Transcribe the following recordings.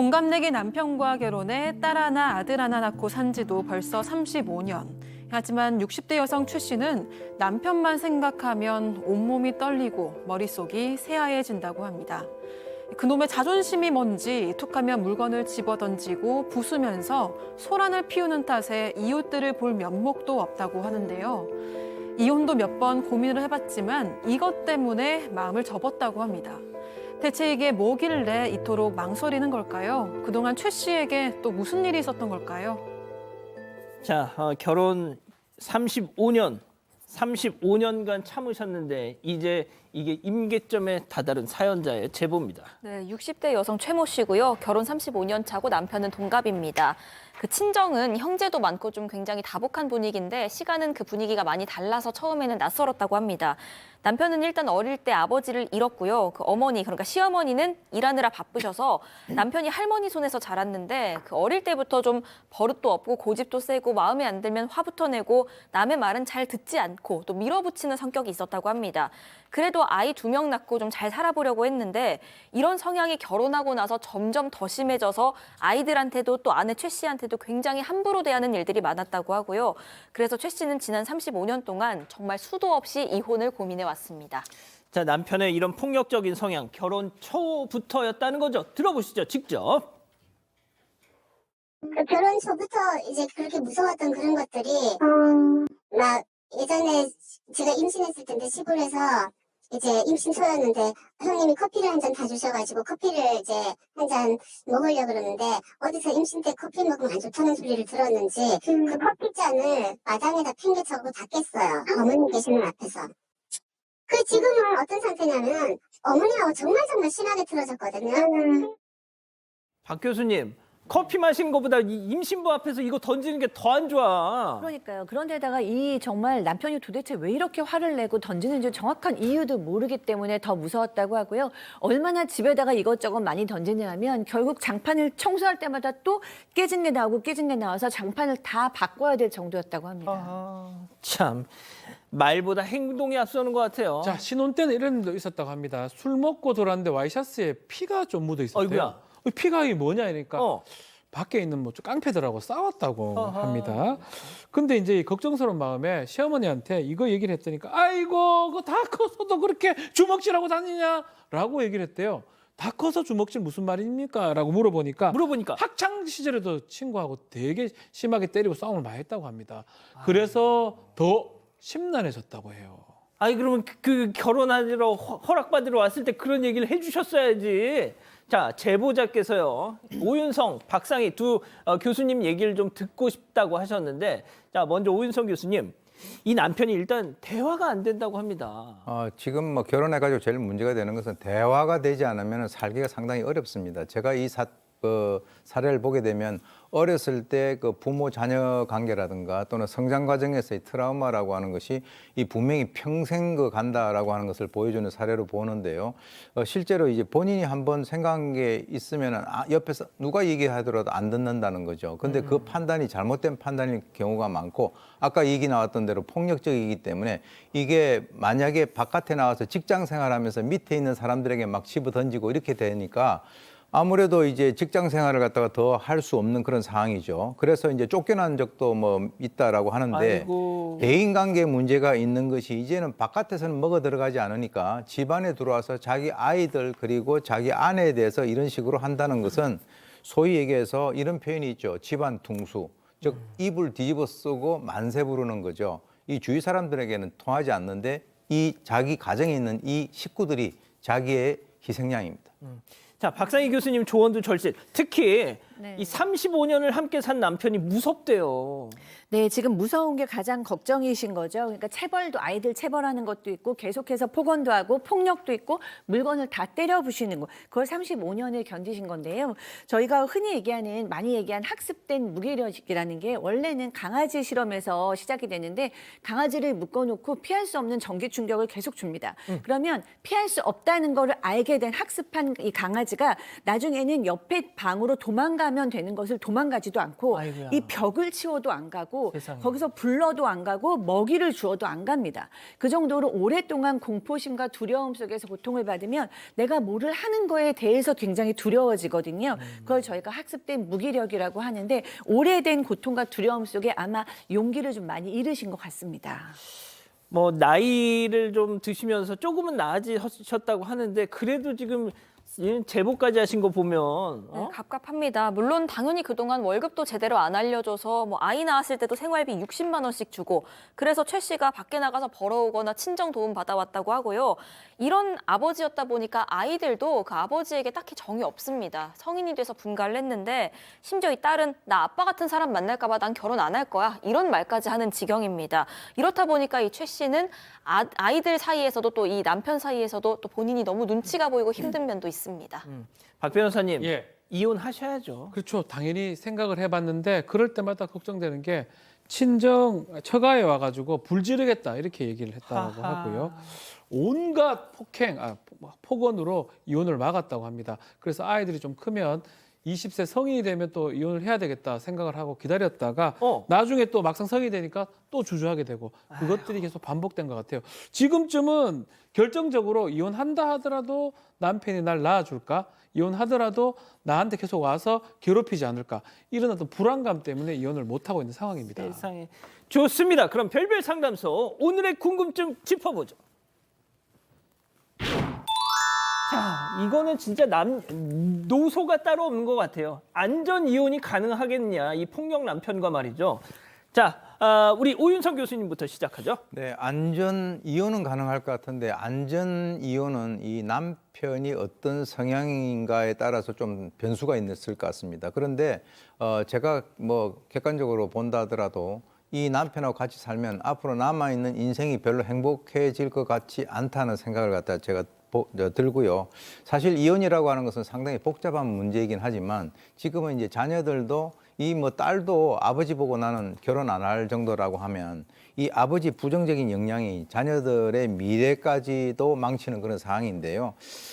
동갑내기 남편과 결혼해 딸 하나 아들 하나 낳고 산 지도 벌써 35년. 하지만 60대 여성 최 씨는 남편만 생각하면 온몸이 떨리고 머릿속이 새하얘진다고 합니다. 그놈의 자존심이 뭔지 툭하면 물건을 집어던지고 부수면서 소란을 피우는 탓에 이웃들을 볼 면목도 없다고 하는데요. 이혼도 몇 번 고민을 해봤지만 이것 때문에 마음을 접었다고 합니다. 대체 이게 뭐길래 이토록 망설이는 걸까요? 그동안 최 씨에게 또 무슨 일이 있었던 걸까요? 자, 어, 결혼 35년, 35년간 참으셨는데 이제 이게 임계점에 다다른 사연자의 제보입니다. 네, 60대 여성 최모 씨고요. 결혼 35년 차고 남편은 동갑입니다. 그 친정은 형제도 많고 좀 굉장히 다복한 분위기인데 시간은 그 분위기가 많이 달라서 처음에는 낯설었다고 합니다. 남편은 일단 어릴 때 아버지를 잃었고요. 그 어머니 그러니까 시어머니는 일하느라 바쁘셔서 남편이 할머니 손에서 자랐는데 그 어릴 때부터 좀 버릇도 없고 고집도 세고 마음에 안 들면 화부터 내고 남의 말은 잘 듣지 않고 또 밀어붙이는 성격이 있었다고 합니다. 그래도 아이 두 명 낳고 좀 잘 살아보려고 했는데 이런 성향이 결혼하고 나서 점점 더 심해져서 아이들한테도 또 아내 최 씨한테 도 굉장히 함부로 대하는 일들이 많았다고 하고요. 그래서 최 씨는 지난 35년 동안 정말 수도 없이 이혼을 고민해 왔습니다. 자, 남편의 이런 폭력적인 성향 결혼 초부터였다는 거죠. 들어보시죠, 직접. 그 결혼 초부터 이제 그렇게 무서웠던 그런 것들이 막 예전에 제가 임신했을 텐데 시골에서 이제 임신 초였는데 형님이 커피를 한 잔 다 주셔가지고 커피를 이제 한 잔 먹으려 그러는데 어디서 임신 때 커피 먹으면 안 좋다는 소리를 들었는지 그 커피잔을 마당에다 팽개쳐고 다 깼어요 어머님 계시는 앞에서. 그 지금은 어떤 상태냐면 어머니하고 정말 정말 심하게 틀어졌거든요. 박 교수님, 커피 마시는 것보다 이 임신부 앞에서 이거 던지는 게 더 안 좋아. 그러니까요. 그런데다가 이 정말 남편이 도대체 왜 이렇게 화를 내고 던지는지 정확한 이유도 모르기 때문에 더 무서웠다고 하고요. 얼마나 집에다가 이것저것 많이 던지냐면 결국 장판을 청소할 때마다 또 깨진 게 나오고 깨진 게 나와서 장판을 다 바꿔야 될 정도였다고 합니다. 아, 참 말보다 행동이 앞서는 것 같아요. 자 신혼 때는 이런 일도 있었다고 합니다. 술 먹고 돌아왔는데 와이셔츠에 피가 좀 묻어 있었대요. 어이구야. 이 피가 이게 뭐냐 이러니까 어. 밖에 있는 뭐좀 깡패들하고 싸웠다고 어허. 합니다. 근데 이제 이 걱정스러운 마음에 시어머니한테 이거 얘기를 했더니까 아이고 그거 다 커서도 그렇게 주먹질하고 다니냐라고 얘기를 했대요. 다 커서 주먹질 무슨 말입니까? 라고 물어보니까 물어보니까 학창 시절에도 친구하고 되게 심하게 때리고 싸움을 많이 했다고 합니다. 그래서 더 심란해졌다고 해요. 아니 그러면 그, 그 결혼하러 허- 허락받으러 왔을 때 그런 얘기를 해주셨어야지. 자 제보자께서요 오윤성, 박상희 두 어, 교수님 얘기를 좀 듣고 싶다고 하셨는데 자 먼저 오윤성 교수님 이 남편이 일단 대화가 안 된다고 합니다. 어, 지금 뭐 결혼해가지고 제일 문제가 되는 것은 대화가 되지 않으면 살기가 상당히 어렵습니다. 제가 이 사, 그 사례를 보게 되면 어렸을 때 그 부모 자녀 관계라든가 또는 성장 과정에서의 트라우마라고 하는 것이 이 분명히 평생 그 간다라고 하는 것을 보여주는 사례로 보는데요. 어, 실제로 이제 본인이 한번 생각한 게 있으면 아, 옆에서 누가 얘기하더라도 안 듣는다는 거죠. 근데 그 판단이 잘못된 판단일 경우가 많고 아까 얘기 나왔던 대로 폭력적이기 때문에 이게 만약에 바깥에 나와서 직장 생활하면서 밑에 있는 사람들에게 막 집어 던지고 이렇게 되니까 아무래도 이제 직장 생활을 갖다가 더 할 수 없는 그런 상황이죠. 그래서 이제 쫓겨난 적도 뭐 있다라고 하는데 아이고. 대인 관계 문제가 있는 것이 이제는 바깥에서는 먹어 들어가지 않으니까 집안에 들어와서 자기 아이들 그리고 자기 아내에 대해서 이런 식으로 한다는 것은 소위 얘기해서 이런 표현이 있죠. 집안 퉁수. 즉 입을 뒤집어 쓰고 만세 부르는 거죠. 이 주위 사람들에게는 통하지 않는데 이 자기 가정에 있는 이 식구들이 자기의 희생양입니다. 자 박상희 교수님 조언도 절실. 특히 네. 이 35년을 함께 산 남편이 무섭대요. 네, 지금 무서운 게 가장 걱정이신 거죠. 그러니까 체벌도 아이들 체벌하는 것도 있고 계속해서 폭언도 하고 폭력도 있고 물건을 다 때려 부시는 거. 그걸 35년을 견디신 건데요. 저희가 흔히 얘기하는 많이 얘기한 학습된 무기력이라는 게 원래는 강아지 실험에서 시작이 되는데 강아지를 묶어 놓고 피할 수 없는 전기 충격을 계속 줍니다. 그러면 피할 수 없다는 거를 알게 된 학습한 이 강아지가 나중에는 옆에 방으로 도망가 도망가면 되는 것을 도망가지도 않고 아이고야. 이 벽을 치워도 안 가고 세상에. 거기서 불러도 안 가고 먹이를 주어도 안 갑니다. 그 정도로 오랫동안 공포심과 두려움 속에서 고통을 받으면 내가 뭐를 하는 거에 대해서 굉장히 두려워지거든요. 그걸 저희가 학습된 무기력이라고 하는데 오래된 고통과 두려움 속에 아마 용기를 좀 많이 잃으신 것 같습니다. 뭐 나이를 좀 드시면서 조금은 나아지셨다고 하는데 그래도 지금 이 제보까지 하신 거 보면 네, 어? 갑갑합니다. 물론 당연히 그동안 월급도 제대로 안 알려줘서 뭐 아이 낳았을 때도 생활비 60만 원씩 주고 그래서 최 씨가 밖에 나가서 벌어오거나 친정 도움 받아왔다고 하고요. 이런 아버지였다 보니까 아이들도 그 아버지에게 딱히 정이 없습니다. 성인이 돼서 분가를 했는데 심지어 이 딸은 나 아빠 같은 사람 만날까 봐 난 결혼 안 할 거야 이런 말까지 하는 지경입니다. 이렇다 보니까 이 최 씨는 아, 아이들 사이에서도 또 이 남편 사이에서도 또 본인이 너무 눈치가 보이고 힘든 면도 있습니다. 박 변호사님 예. 이혼하셔야죠. 그렇죠. 당연히 생각을 해봤는데 그럴 때마다 걱정되는 게 친정 처가에 와가지고 불지르겠다 이렇게 얘기를 했다고 하하. 하고요. 온갖 폭행, 아, 폭언으로 이혼을 막았다고 합니다. 그래서 아이들이 좀 크면 20세 성인이 되면 또 이혼을 해야 되겠다 생각을 하고 기다렸다가 어. 나중에 또 막상 성인이 되니까 또 주저하게 되고 그것들이 계속 반복된 것 같아요. 지금쯤은 결정적으로 이혼한다 하더라도 남편이 날 낳아줄까? 이혼하더라도 나한테 계속 와서 괴롭히지 않을까? 이런 어떤 불안감 때문에 이혼을 못하고 있는 상황입니다. 세상에 좋습니다. 그럼 별별 상담소 오늘의 궁금증 짚어보죠. 이거는 진짜 남 노소가 따로 없는 것 같아요. 안전 이혼이 가능하겠냐 이 폭력 남편과 말이죠. 자, 아, 우리 오윤성 교수님부터 시작하죠. 네, 안전 이혼은 가능할 것 같은데 안전 이혼은 이 남편이 어떤 성향인가에 따라서 좀 변수가 있을 것 같습니다. 그런데 어 제가 뭐 객관적으로 본다 하더라도 이 남편하고 같이 살면 앞으로 남아 있는 인생이 별로 행복해질 것 같지 않다는 생각을 갖다 제가 들고요. 사실 이혼이라고 하는 것은 상당히 복잡한 문제이긴 하지만 지금은 이제 자녀들도 이 뭐 딸도 아버지 보고 나는 결혼 안 할 정도라고 하면 이 아버지 부정적인 영향이 자녀들의 미래까지도 망치는 그런 상황인데요.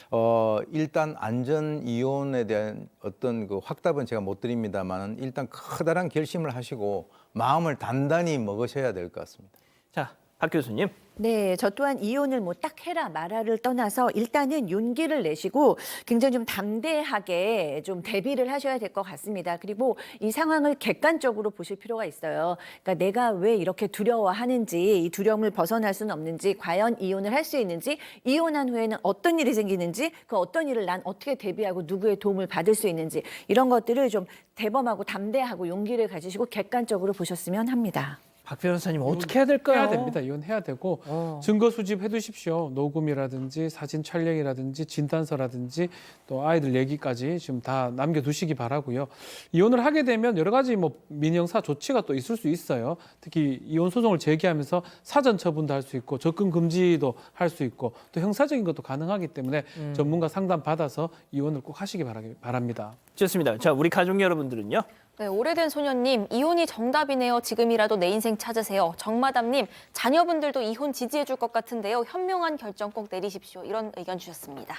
어, 일단 안전 이혼에 대한 어떤 그 확답은 제가 못 드립니다만은 일단 커다란 결심을 하시고 마음을 단단히 먹으셔야 될 것 같습니다. 자, 박 교수님. 네, 저 또한 이혼을 뭐 딱 해라 말아를 떠나서 일단은 용기를 내시고 굉장히 좀 담대하게 좀 대비를 하셔야 될 것 같습니다. 그리고 이 상황을 객관적으로 보실 필요가 있어요. 그러니까 내가 왜 이렇게 두려워하는지, 이 두려움을 벗어날 수는 없는지, 과연 이혼을 할 수 있는지, 이혼한 후에는 어떤 일이 생기는지, 그 어떤 일을 난 어떻게 대비하고 누구의 도움을 받을 수 있는지 이런 것들을 좀 대범하고 담대하고 용기를 가지시고 객관적으로 보셨으면 합니다. 박 변호사님 어떻게 해야 될까요? 해야 됩니다. 이혼해야 되고 어. 증거 수집 해 두십시오. 녹음이라든지 사진 촬영이라든지 진단서라든지 또 아이들 얘기까지 지금 다 남겨 두시기 바라고요. 이혼을 하게 되면 여러 가지 뭐 민형사 조치가 또 있을 수 있어요. 특히 이혼 소송을 제기하면서 사전 처분도 할 수 있고 접근 금지도 할 수 있고 또 형사적인 것도 가능하기 때문에 전문가 상담 받아서 이혼을 꼭 하시기 바랍니다. 좋습니다. 자, 우리 가족 여러분들은요. 네, 오래된 소녀님, 이혼이 정답이네요. 지금이라도 내 인생 찾으세요. 정마담님, 자녀분들도 이혼 지지해 줄 것 같은데요. 현명한 결정 꼭 내리십시오. 이런 의견 주셨습니다.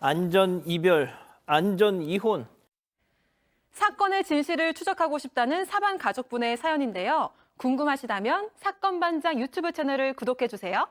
안전 이별, 안전 이혼. 사건의 진실을 추적하고 싶다는 사반 가족분의 사연인데요. 궁금하시다면 사건 반장 유튜브 채널을 구독해 주세요.